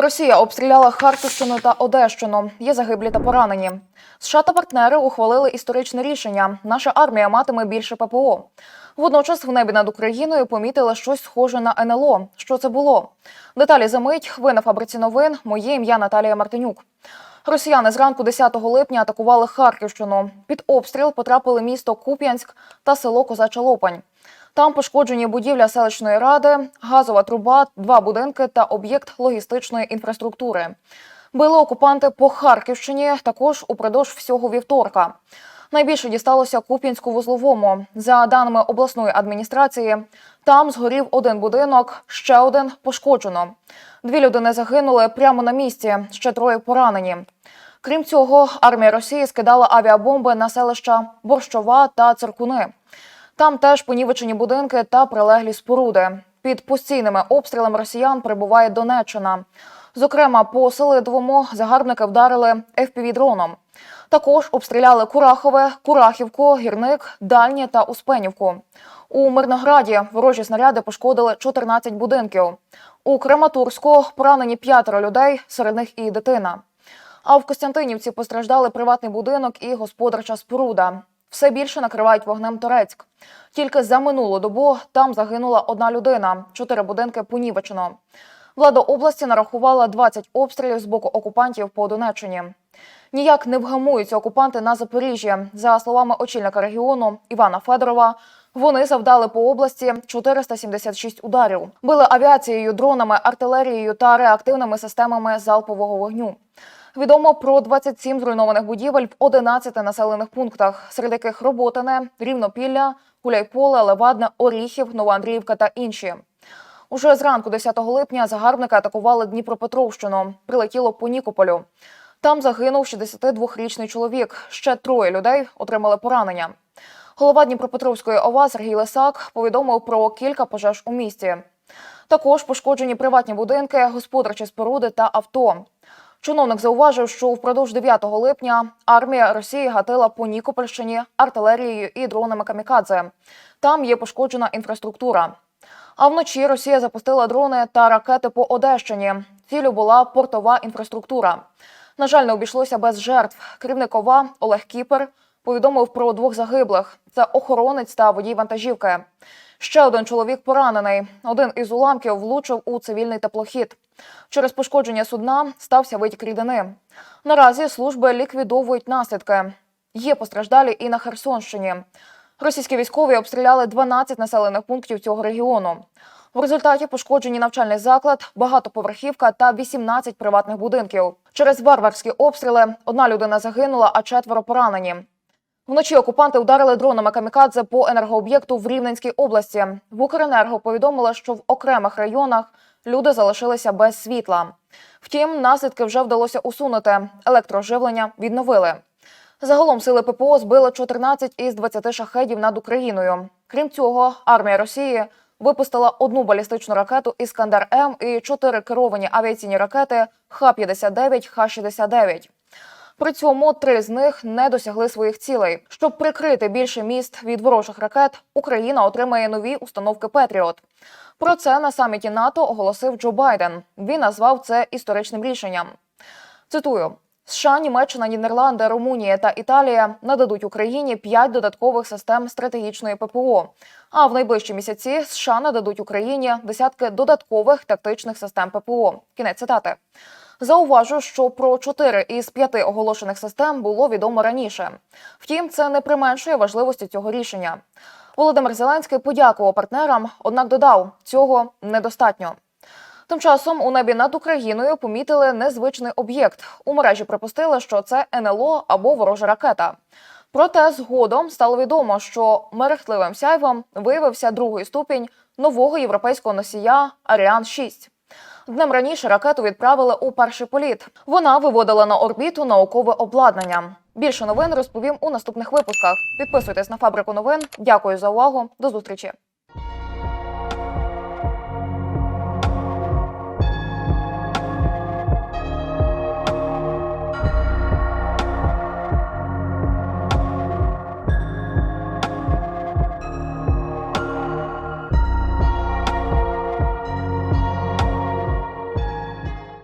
Росія обстріляла Харківщину та Одещину. Є загиблі та поранені. США та партнери ухвалили історичне рішення. Наша армія матиме більше ППО. Водночас в небі над Україною помітили щось схоже на НЛО. Що це було? Деталі за мить. Ви на фабриці новин. Моє ім'я Наталія Мартинюк. Росіяни зранку 10 липня атакували Харківщину. Під обстріл потрапили місто Куп'янськ та село Козача Лопань. Там пошкоджені будівля селищної ради, газова труба, два будинки та об'єкт логістичної інфраструктури. Били окупанти по Харківщині також упродовж всього вівторка. Найбільше дісталося Куп'янську-Вузловому. За даними обласної адміністрації, там згорів один будинок, ще один пошкоджено. Дві людини загинули прямо на місці, ще троє поранені. Крім цього, армія Росії скидала авіабомби на селища Борщова та Циркуни. Там теж понівечені будинки та прилеглі споруди. Під постійними обстрілами росіян перебуває Донеччина. Зокрема, по Селидовому загарбники вдарили FPV-дроном. Також обстріляли Курахове, Курахівку, Гірник, Дальнє та Успенівку. У Мирнограді ворожі снаряди пошкодили 14 будинків. У Краматорську поранені п'ятеро людей, серед них і дитина. А в Костянтинівці постраждали приватний будинок і господарча споруда. Все більше накривають вогнем Торецьк. Тільки за минулу добу там загинула одна людина, чотири будинки понівечено. Влада області нарахувала 20 обстрілів з боку окупантів по Донеччині. Ніяк не вгамуються окупанти на Запоріжжі. За словами очільника регіону Івана Федорова, вони завдали по області 476 ударів. Били авіацією, дронами, артилерією та реактивними системами залпового вогню. Відомо про 27 зруйнованих будівель в 11 населених пунктах, серед яких Роботине, Рівнопілля, Гуляйполе, Левадне, Оріхів, Новоандріївка та інші. Уже зранку 10 липня загарбники атакували Дніпропетровщину. Прилетіло по Нікополю. Там загинув 62-річний чоловік. Ще троє людей отримали поранення. Голова Дніпропетровської ОВА Сергій Лисак повідомив про кілька пожеж у місті. Також пошкоджені приватні будинки, господарчі споруди та авто. Чиновник зауважив, що впродовж 9 липня армія Росії гатила по Нікопольщині артилерією і дронами камікадзе. Там є пошкоджена інфраструктура. А вночі Росія запустила дрони та ракети по Одещині. Цілю була портова інфраструктура. На жаль, не обійшлося без жертв. Керівник ОВА Олег Кіпер повідомив про двох загиблих: це охоронець та водій вантажівки. Ще один чоловік поранений. Один із уламків влучив у цивільний теплохід. Через пошкодження судна стався витік рідини. Наразі служби ліквідовують наслідки. Є постраждалі і на Херсонщині. Російські військові обстріляли 12 населених пунктів цього регіону. В результаті пошкоджені навчальний заклад, багатоповерхівка та 18 приватних будинків. Через варварські обстріли одна людина загинула, а четверо поранені. Вночі окупанти вдарили дронами камікадзе по енергооб'єкту в Рівненській області. В Укренерго повідомили, що в окремих районах люди залишилися без світла. Втім, наслідки вже вдалося усунути. Електроживлення відновили. Загалом сили ППО збили 14 із 20 шахедів над Україною. Крім цього, армія Росії випустила одну балістичну ракету Іскандер М і чотири керовані авіаційні ракети Х-59, Х-69. При цьому три з них не досягли своїх цілей. Щоб прикрити більше міст від ворожих ракет, Україна отримає нові установки Петріот. Про це на саміті НАТО оголосив Джо Байден. Він назвав це історичним рішенням. Цитую. США, Німеччина, Нідерланди, Румунія та Італія нададуть Україні п'ять додаткових систем стратегічної ППО. А в найближчі місяці США нададуть Україні десятки додаткових тактичних систем ППО. Кінець цитати. Зауважу, що про чотири із п'яти оголошених систем було відомо раніше. Втім, це не применшує важливості цього рішення. Володимир Зеленський подякував партнерам, однак додав, цього недостатньо. Тим часом у небі над Україною помітили незвичний об'єкт. У мережі припустили, що це НЛО або ворожа ракета. Проте згодом стало відомо, що мерехтливим сяйвом виявився другий ступінь нового європейського носія Аріан 6 Днем раніше ракету відправили у перший політ. Вона виводила на орбіту наукове обладнання. Більше новин розповім у наступних випусках. Підписуйтесь на фабрику новин. Дякую за увагу. До зустрічі.